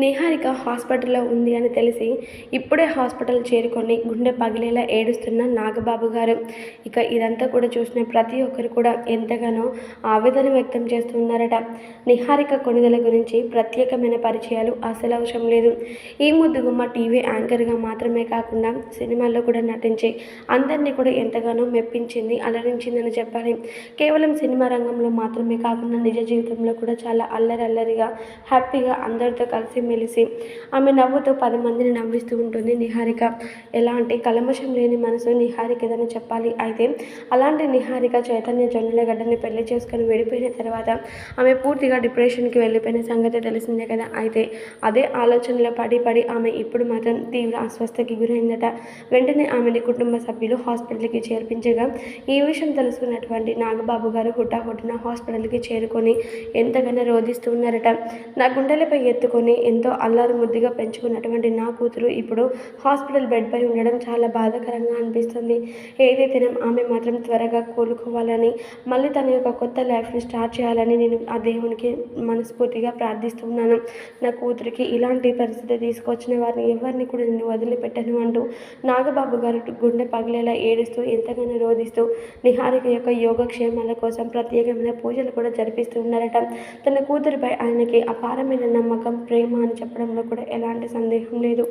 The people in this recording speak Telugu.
నిహారిక హాస్పిటల్లో ఉంది అని తెలిసి ఇప్పుడే హాస్పిటల్ చేరుకొని గుండె పగిలేలా ఏడుస్తున్న నాగబాబు గారు. ఇక ఇదంతా కూడా చూసిన ప్రతి ఒక్కరు కూడా ఎంతగానో ఆవేదన వ్యక్తం చేస్తున్నారట. నిహారిక కొణిదల గురించి ప్రత్యేకమైన పరిచయాలు అసలు అవసరం లేదు. ఈ ముద్దుగుమ్మ టీవీ యాంకర్గా మాత్రమే కాకుండా సినిమాల్లో కూడా నటించి అందరినీ కూడా ఎంతగానో మెప్పించింది అలరించిందని చెప్పాలి. కేవలం సినిమా రంగంలో మాత్రమే కాకుండా నిజ జీవితంలో కూడా చాలా అల్లరి అల్లరిగా హ్యాపీగా అందరితో కలిసి మెలిసి ఆమె నవ్వుతో పది మందిని నవ్విస్తూ ఉంటుంది నిహారిక. ఎలాంటి కలమషం లేని మనసు నిహారికదని చెప్పాలి. అయితే అలాంటి నిహారిక చైతన్య జొన్నలగడ్డని పెళ్ళి చేసుకొని విడిపోయిన తర్వాత ఆమె పూర్తిగా డిప్రెషన్కి వెళ్ళిపోయిన సంగతి తెలిసిందే కదా. అయితే అదే ఆలోచనలో పడి పడి ఆమె ఇప్పుడు మాత్రం తీవ్ర అస్వస్థకి గురైందట. వెంటనే ఆమెని కుటుంబ సభ్యులు హాస్పిటల్కి చేర్పించగా ఈ విషయం తెలుసుకున్నటువంటి నాగబాబు గారు హుటాహుటిన హాస్పిటల్కి చేరుకొని ఎంతగానో రోధిస్తూ ఉన్నారట. నా గుండెలపై ఎత్తుకొని ఎంత అల్లారు ముద్దుగా పెంచుకున్నటువంటి నా కూతురు ఇప్పుడు హాస్పిటల్ బెడ్పై ఉండడం చాలా బాధాకరంగా అనిపిస్తుంది. ఏదైతే ఆమె మాత్రం త్వరగా కోలుకోవాలని మళ్ళీ తన యొక్క కొత్త లైఫ్ని స్టార్ట్ చేయాలని నేను ఆ దేవునికి మనస్ఫూర్తిగా ప్రార్థిస్తున్నాను. నా కూతురికి ఇలాంటి పరిస్థితి తీసుకొచ్చిన వారిని ఎవరిని కూడా నేను వదిలిపెట్టను అంటూ నాగబాబు గారు గుండె పగిలేలా ఏడుస్తూ ఎంతగానో రోధిస్తూ నిహారిక యొక్క యోగక్షేమాల కోసం ప్రత్యేకమైన పూజలు కూడా జరిపిస్తూ ఉన్నారట. తన కూతురిపై ఆయనకి అపారమైన నమ్మకం ప్రేమ అని చెప్పడంలో కూడా ఎలాంటి సందేహం లేదు.